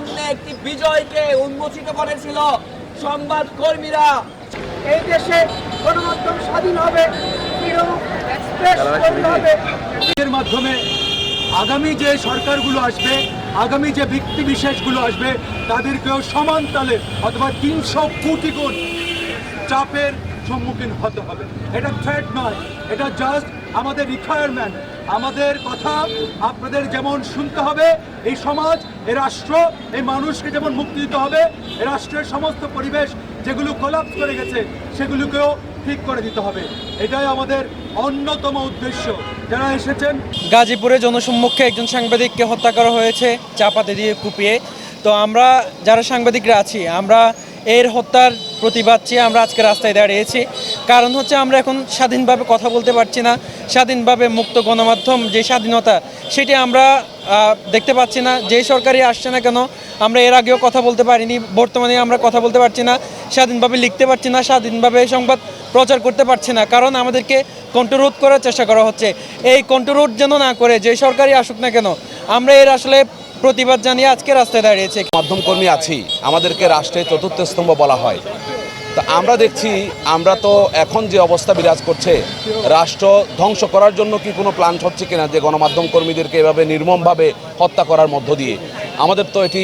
সামনে একটি বিজয়কে উন্মোচিত করেছিল সংবাদ কর্মীরা। এই দেশে গণমাধ্যম স্বাধীন হবে এর মাধ্যমে আগামী যে সরকারগুলো আসবে আগামী যে ব্যক্তি বিশেষগুলো আসবে তাদেরকেও সমান তালে অথবা তিনশো কোটি গুণ চাপের সম্মুখীন হতে হবে। এটা থ্রেট নয়, এটা জাস্ট আমাদের রিকোয়ারমেন্ট আমাদের কথা আপনাদের যেমন শুনতে হবে, এই সমাজ এ রাষ্ট্র, এই মানুষকে যেমন মুক্তি দিতে হবে এ রাষ্ট্রের সমস্ত পরিবেশ যেগুলো কোলাপস করে গেছে, সেগুলোকেও ঠিক করে দিতে হবে। এটাই আমাদের অন্যতম উদ্দেশ্য। যারা এসেছেন, গাজীপুরে জনসম্মুখে একজন সাংবাদিককে হত্যা করা হয়েছে, চাপাতে দিয়ে কুপিয়ে। তো আমরা, যারা সাংবাদিকরা আছি, আমরা এর হত্যার প্রতিবাদ চেয়ে আমরা আজকে রাস্তায় দাঁড়িয়েছি। কারণ হচ্ছে আমরা এখন স্বাধীনভাবে কথা বলতে পারছি না, স্বাধীনভাবে মুক্ত গণমাধ্যম যে স্বাধীনতা, সেটি আমরা দেখতে পাচ্ছি না। যে সরকারই আসছে না কেন, আমরা এর আগেও কথা বলতে পারিনি, বর্তমানে আমরা কথা বলতে পারছি না, স্বাধীনভাবে লিখতে পারছি না, স্বাধীনভাবে সংবাদ প্রচার করতে পারছি না। কারণ আমাদেরকে কন্ট্রোল করার চেষ্টা করা হচ্ছে। এই কন্ট্রোল যেন না করে, যে সরকারই আসুক না কেন, আমরা এর আসলে প্রতিবাদ জানিয়ে আজকে রাস্তায় দাঁড়িয়েছে। মাধ্যম কর্মী আছি, আমাদেরকে রাষ্ট্রের চতুর্থ স্তম্ভ বলা হয়। তা আমরা দেখছি, আমরা তো এখন যে অবস্থা বিরাজ করছে, রাষ্ট্র ধ্বংস করার জন্য কি কোনো প্ল্যান হচ্ছে কিনা যে গণমাধ্যম কর্মীদেরকে এভাবে নির্মমভাবে হত্যা করার মধ্য দিয়ে? আমাদের তো এটি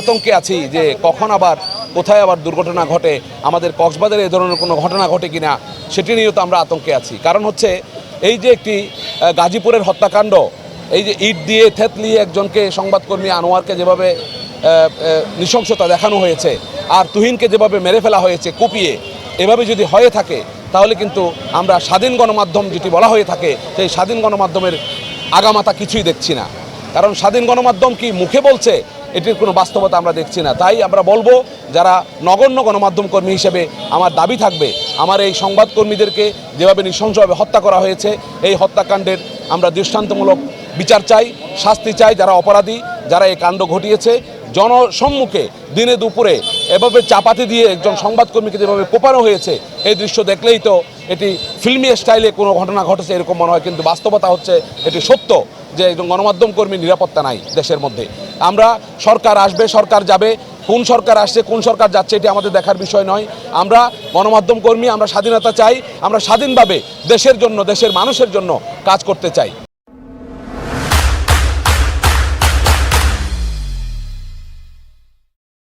আতঙ্কে আছি যে কখন আবার, কোথায় আবার দুর্ঘটনা ঘটে, আমাদের কক্সবাজারে এ ধরনের কোনো ঘটনা ঘটে কিনা, সেটি নিয়েও তো আমরা আতঙ্কে আছি। কারণ হচ্ছে, এই যে একটি গাজীপুরের হত্যাকাণ্ড এই যে ইট দিয়ে থেতলিয়ে একজনকে সংবাদকর্মী আনোয়ারকে যেভাবে নৃশংসতা দেখানো হয়েছে, আর তুহিনকে যেভাবে মেরে ফেলা হয়েছে, কুপিয়ে, এভাবে যদি হয়ে থাকে, তাহলে কিন্তু আমরা স্বাধীন গণমাধ্যম যেটি বলা হয়ে থাকে, সেই স্বাধীন গণমাধ্যমের আগামাতা কিছুই দেখছি না। কারণ স্বাধীন গণমাধ্যম কি মুখে বলছে, এটির কোনো বাস্তবতা আমরা দেখছি না। তাই আমরা বলব, যারা নগণ্য গণমাধ্যম কর্মী হিসেবে আমার দাবি থাকবে, আমার এই সংবাদকর্মীদেরকে যেভাবে নৃশংসভাবে হত্যা করা হয়েছে, এই হত্যাকাণ্ডের আমরা দৃষ্টান্তমূলক বিচার চাই, শাস্তি চাই যারা অপরাধী, যারা এই কাণ্ড ঘটিয়েছে। জনসম্মুখে দিনে দুপুরে এভাবে চাপাতি দিয়ে একজন সংবাদকর্মীকে যেভাবে কোপানো হয়েছে, এই দৃশ্য দেখলেই তো এটি ফিল্মি স্টাইলে কোনো ঘটনা ঘটেছে এরকম মনে হয়, কিন্তু বাস্তবতা হচ্ছে এটি সত্য যে একজন গণমাধ্যম কর্মীর নিরাপত্তা নাই দেশের মধ্যে। আমরা সরকার আসবে, সরকার যাবে, কোন সরকার আসছে, কোন সরকার যাচ্ছে এটি আমাদের দেখার বিষয় নয়। আমরা গণমাধ্যম কর্মী, আমরা স্বাধীনতা চাই, আমরা স্বাধীনভাবে দেশের জন্য, দেশের মানুষের জন্য কাজ করতে চাই।